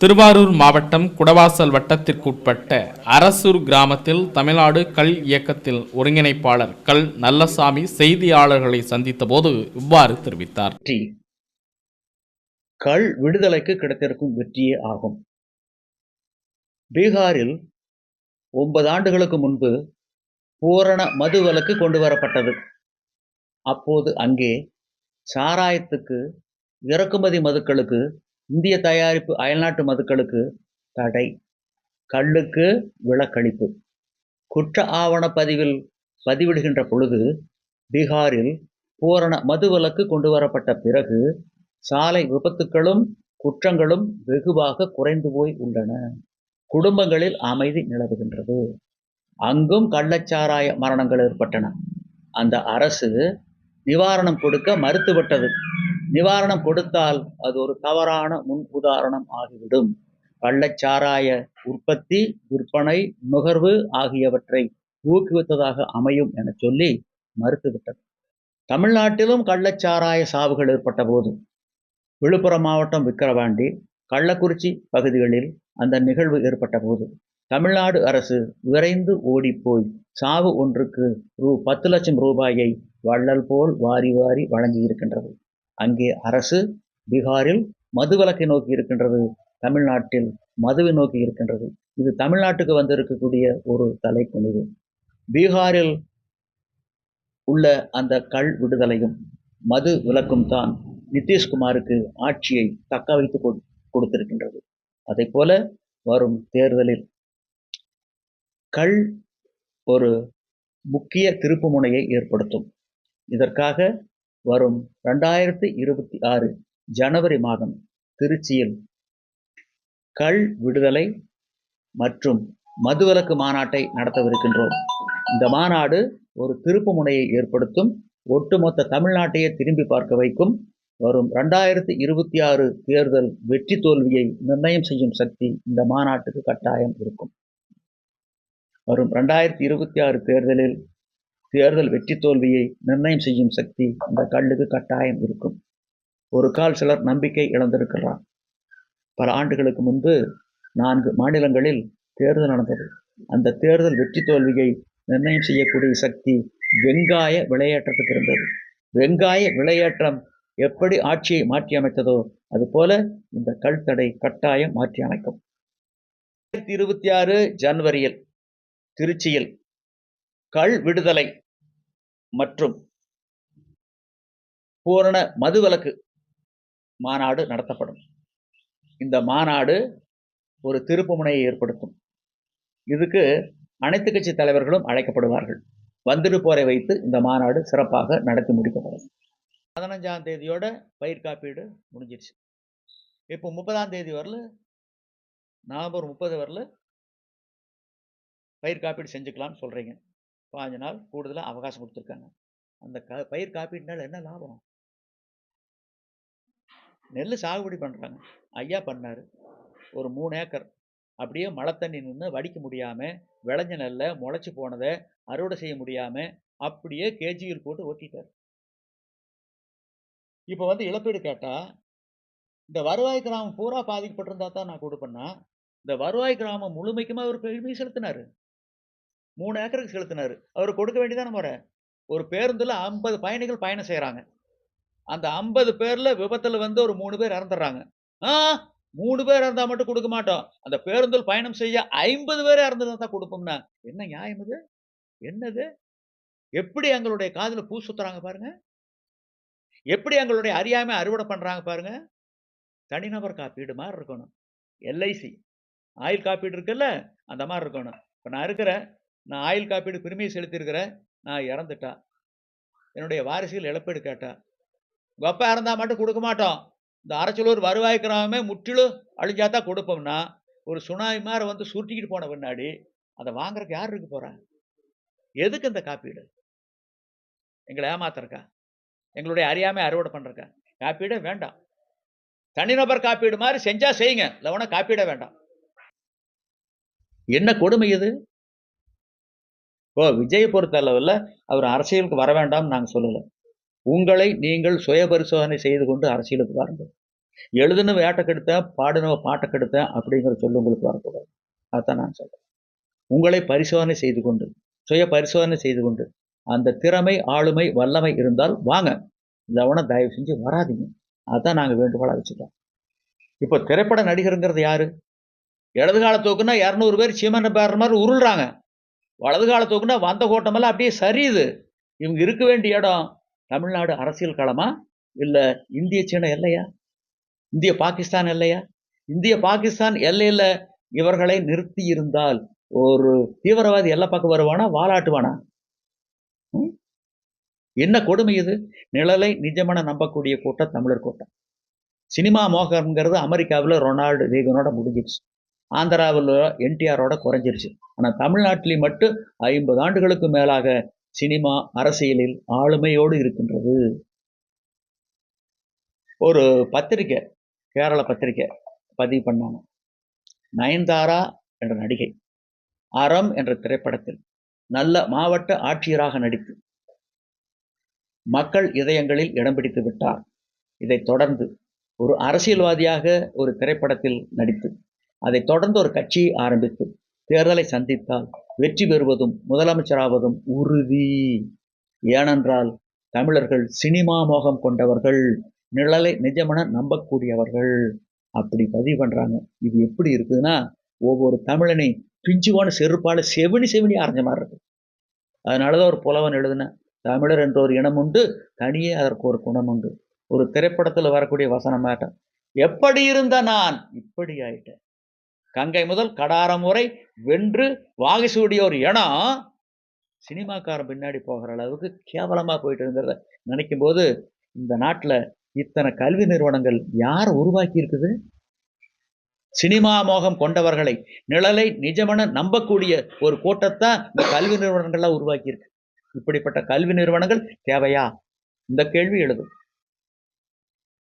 திருவாரூர் மாவட்டம் குடவாசல் வட்டத்திற்குட்பட்ட அரசூர் கிராமத்தில் தமிழ்நாடு கல் இயக்கத்தில் ஒருங்கிணைப்பாளர் கல் நல்லசாமி செய்தியாளர்களை சந்தித்த போது இவ்வாறு தெரிவித்தார். கல் விடுதலைக்கு கிடைத்திருக்கும் வெற்றியே ஆகும். பீகாரில் ஒன்பது ஆண்டுகளுக்கு முன்பு பூரண மதுவலுக்கு கொண்டு வரப்பட்டது. அப்போது அங்கே சாராயத்துக்கு இறக்குமதி மதுக்களுக்கு இந்திய தயாரிப்பு அயல்நாட்டு மதுக்களுக்கு தடை. கல்லுக்கு விலக்களிப்பு குற்ற ஆவண பதிவில் பதிவிடுகின்ற பொழுது பீகாரில் பூரண மது விலக்கு கொண்டு வரப்பட்ட பிறகு சாலை விபத்துக்களும் குற்றங்களும் வெகுவாக குறைந்து போய் உள்ளன. குடும்பங்களில் அமைதி நிலவுகின்றது. அங்கும் கள்ளச்சாராய மரணங்கள் ஏற்பட்டன. அந்த அரசு நிவாரணம் கொடுக்க மறுத்துவிட்டது. நிவாரணம் கொடுத்தால் அது ஒரு தவறான முன் உதாரணம் ஆகிவிடும். கள்ளச்சாராய உற்பத்தி விற்பனை நுகர்வு ஆகியவற்றை ஊக்குவித்ததாக அமையும் என சொல்லி மறுத்துவிட்டது. தமிழ்நாட்டிலும் கள்ளச்சாராய சாவுகள் ஏற்பட்ட போது விழுப்புரம் மாவட்டம் விக்கிரவாண்டி கள்ளக்குறிச்சி பகுதிகளில் அந்த நிகழ்வு ஏற்பட்ட போது தமிழ்நாடு அரசு விரைந்து ஓடிப்போய் சாவு ஒன்றுக்கு ரூ பத்து லட்சம் ரூபாயை வள்ளல் போல் வாரி வாரி வழங்கி இருக்கின்றது அங்கே அரசு பீகாரில் மதுவிலக்கை நோக்கி இருக்கின்றது. தமிழ்நாட்டில் மதுவை நோக்கி இருக்கின்றது. இது தமிழ்நாட்டுக்கு வந்திருக்கக்கூடிய ஒரு தலைக்குனிவு பீகாரில் உள்ள அந்த கல் விடுதலையும் மது விலக்கும் தான் நிதிஷ்குமாருக்கு ஆட்சியை தக்க வைத்து கொடுத்திருக்கின்றது. அதை போல வரும் தேர்தலில் கள் ஒரு முக்கிய திருப்புமுனையை ஏற்படுத்தும். இதற்காக வரும் ரெண்டாயிரத்தி இருபத்தி ஆறு ஜனவரி மாதம் திருச்சியில் கள் விடுதலை மற்றும் மதுவிலக்கு மாநாட்டை நடத்தவிருக்கின்றோம். இந்த மாநாடு ஒரு திருப்புமுனையை ஏற்படுத்தும் ஒட்டுமொத்த தமிழ்நாட்டையே திரும்பி பார்க்க வைக்கும் வரும் ரெண்டாயிரத்தி இருபத்தி ஆறு தேர்தல் வெற்றி தோல்வியை நிர்ணயம் செய்யும் சக்தி இந்த மாநாட்டுக்கு கட்டாயம் இருக்கும். வரும் ரெண்டாயிரத்தி இருபத்தி ஆறு தேர்தலில் தேர்தல் வெற்றி தோல்வியை நிர்ணயம் செய்யும் சக்தி இந்த கல்லுக்கு கட்டாயம் இருக்கும். ஒரு கால் சிலர் நம்பிக்கை இழந்திருக்கிறார் பல ஆண்டுகளுக்கு முன்பு நான்கு மாநிலங்களில் தேர்தல் நடந்தது. அந்த தேர்தல் வெற்றி தோல்வியை நிர்ணயம் செய்யக்கூடிய சக்தி வெங்காய விளையாட்டத்துக்கு இருந்தது. வெங்காய விளையாட்டம் எப்படி ஆட்சியை மாற்றி அமைத்ததோ அதுபோல இந்த கல் தடை கட்டாயம் மாற்றி அமைக்கும். ரெண்டாயிரத்தி இருபத்தி ஆறு ஜனவரியில் திருச்சியில் கள் விடுதலை மற்றும் பூரண மதுவிலக்கு மாநாடு நடத்தப்படும். இந்த மாநாடு ஒரு திருப்புமுனையை ஏற்படுத்தும். இதுக்கு அனைத்து கட்சி தலைவர்களும் அழைக்கப்படுவார்கள். வந்திருப்போரை வைத்து இந்த மாநாடு சிறப்பாக நடத்தி முடிக்கப்படும். பதினஞ்சாம் தேதியோட பயிர் காப்பீடு முடிஞ்சிருச்சு. இப்போ முப்பதாம் தேதி வரல நவம்பர் முப்பது வரல பயிர் காப்பீடு செஞ்சுக்கலாம்னு சொல்கிறீங்க பாஞ்சு நாள் கூடுதலாக அவகாசம் கொடுத்துருக்காங்க. அந்த க பயிர் காப்பீடுனால என்ன லாபம்? நெல் சாகுபடி பண்ணுறாங்க ஐயா பண்ணார். ஒரு மூணு ஏக்கர். அப்படியே மழை தண்ணி நின்று வடிக்க முடியாமல் விளைஞ்ச நெல்லை முளைச்சி போனதை அறுவடை செய்ய முடியாமல் அப்படியே கேஜியில் போட்டு ஓட்டிட்டார். இப்போ வந்து இழப்பீடு கேட்டால் இந்த வருவாய் கிராமம் பூரா பாதிக்கப்பட்டிருந்தா தான் நான் கொடுப்பேன்னா இந்த வருவாய் கிராமம் முழுமைக்குமா அவர் பெருமை செலுத்தினார்? மூணு ஏக்கருக்கு செலுத்தினார். அவர் கொடுக்க வேண்டியதான முறை ஒரு பேருந்தில் ஐம்பது பயணிகள் பயணம் செய்கிறாங்க அந்த ஐம்பது பேரில் விபத்தில் வந்து ஒரு மூணு பேர் இறந்துடுறாங்க. ஆ? மூணு பேர் இறந்தால் மட்டும் கொடுக்க மாட்டோம். அந்த பேருந்தில் பயணம் செய்ய ஐம்பது பேர் இறந்துருந்தா தான் கொடுப்போம்னா என்ன நியாயம் இது? என்னது? எப்படி எங்களுடைய காதில் பூ சுத்துறாங்க பாருங்க. எப்படி எங்களுடைய அறியாமை அறுவடை பண்ணுறாங்க பாருங்க. தனிநபர் காப்பீடு மாதிரி இருக்கணும். எல்ஐசி. ஆயில் காப்பீடு இருக்குல்ல? அந்த மாதிரி இருக்கணும். இப்போ நான் இருக்கிறேன் நான் ஆயுள் காப்பீடு பிரிமியை செலுத்தியிருக்கிறேன் நான் இறந்துட்டா. என்னுடைய வாரிசுகள் இழப்பீடு கேட்டா. உங்கள் இறந்தால் மட்டும் கொடுக்க மாட்டோம். இந்த அரச்சலூர் வருவாய் கிராமமே முற்றிலும் அழிஞ்சா தான் கொடுப்போம்னா ஒரு சுனாமி மாதிரி வந்து சுருட்டிக்கிட்டு போன பின்னாடி அதை வாங்குறதுக்கு யார் இருக்கு போகிறா எதுக்கு இந்த காப்பீடு? எங்களை ஏமாத்துறக்கா? எங்களுடைய அறியாமை அறுவடை பண்ணுறக்கா காப்பீடே வேண்டாம். தனிநபர் காப்பீடு மாதிரி செஞ்சால் செய்யுங்க. இல்லைன்னா காப்பீடே வேண்டாம். என்ன கொடுமை இது? ஓ விஜயை பொறுத்த அளவில் அவர் அரசியலுக்கு வர வேண்டாம் நாங்கள் சொல்லலை. உங்களை நீங்கள் சுய பரிசோதனை செய்து கொண்டு அரசியலுக்கு வாருங்கள். எழுதுன வேட்டை கெடுத்தேன் பாடின பாட்டை கெடுத்தேன் அப்படிங்கிற சொல்லு உங்களுக்கு வரக்கூடாது. அதான் நான் சொல்றேன். உங்களை பரிசோதனை செய்து கொண்டு சுய பரிசோதனை செய்து கொண்டு அந்த திறமை ஆளுமை வல்லமை இருந்தால் வாங்க. இல்லைன்னா தயவு செஞ்சு வராதீங்க. அதான் நாங்கள் வேண்டுகோளாக வச்சுட்டோம் இப்போ திரைப்பட நடிகருங்கிறது யாரு? இடது கால இரநூறு பேர் சீமனை பேர் மாதிரி உருள்றாங்க. வலது கால தூக்குனா வந்த கோட்டமெல்லாம் அப்படியே சரியுது. இவங்க இருக்க வேண்டிய இடம் தமிழ்நாடு அரசியல் களமா? இல்லை இந்திய சீன எல்லையா? இந்திய பாகிஸ்தான் எல்லையா? இந்திய பாகிஸ்தான் எல்லையில் இவர்களை நிறுத்தி இருந்தால் ஒரு தீவிரவாதி எல்லை பக்கம் வருவானா வாலாட்டுவானா? ம்? என்ன கொடுமை இது? நிழலை நிஜமான நம்பக்கூடிய கூட்டம் தமிழர் கூட்டம். சினிமா மோகம்ங்கிறது அமெரிக்காவில் ரொனால்டு ரீகனோட முடிஞ்சிடுச்சு ஆந்திராவில் என்டிஆரோட குறைஞ்சிருச்சு. ஆனால் தமிழ்நாட்டில் மட்டும் ஐம்பது ஆண்டுகளுக்கு மேலாக சினிமா அரசியலில் ஆளுமையோடு இருக்கின்றது. ஒரு பத்திரிக்கை கேரள பத்திரிக்கை பதிவு பண்ணாங்க. நயன்தாரா என்ற நடிகை அறம் என்ற திரைப்படத்தில் நல்ல மாவட்ட ஆட்சியராக நடித்து மக்கள் இதயங்களில் இடம் பிடித்து விட்டார். இதைத் தொடர்ந்து ஒரு அரசியல்வாதியாக ஒரு திரைப்படத்தில் நடித்து அதை தொடர்ந்து ஒரு கட்சியை ஆரம்பித்து தேர்தலை சந்தித்தால் வெற்றி பெறுவதும் முதலமைச்சராவதும் உறுதி. ஏனென்றால் தமிழர்கள் சினிமா மோகம் கொண்டவர்கள் நிழலை நிஜமென நம்பக்கூடியவர்கள். அப்படி பதிவு பண்ணுறாங்க இது எப்படி இருக்குதுன்னா ஒவ்வொரு தமிழனை பிஞ்சுவான செருப்பால் செவினி செவினி அரைஞ்ச மாதிரி இருக்கு. அதனாலதான் ஒரு புலவன் எழுதினேன் தமிழர் என்ற ஒரு இனம் உண்டு தனியே அதற்கு ஒரு குணம் உண்டு. ஒரு திரைப்படத்தில் வரக்கூடிய வசனமாட்டேன் எப்படி இருந்த நான்? இப்படி ஆயிட்டேன் கங்கை முதல் கடாரம் வரை வென்று வாகை சூடிய ஒரு இனம் சினிமாக்காரன் பின்னாடி போகிற அளவுக்கு கேவலமாக போயிட்டு இருந்தத நினைக்கும் போது இந்த நாட்டில் இத்தனை கல்வி நிறுவனங்கள் யார் உருவாக்கி இருக்குது சினிமா மோகம் கொண்டவர்களை நிழலை நிஜமென நம்பக்கூடிய ஒரு கூட்டத்தை இந்த கல்வி நிறுவனங்கள்லாம் உருவாக்கியிருக்கு. இப்படிப்பட்ட கல்வி நிறுவனங்கள் தேவையா? இந்த கேள்வி எழுதும்.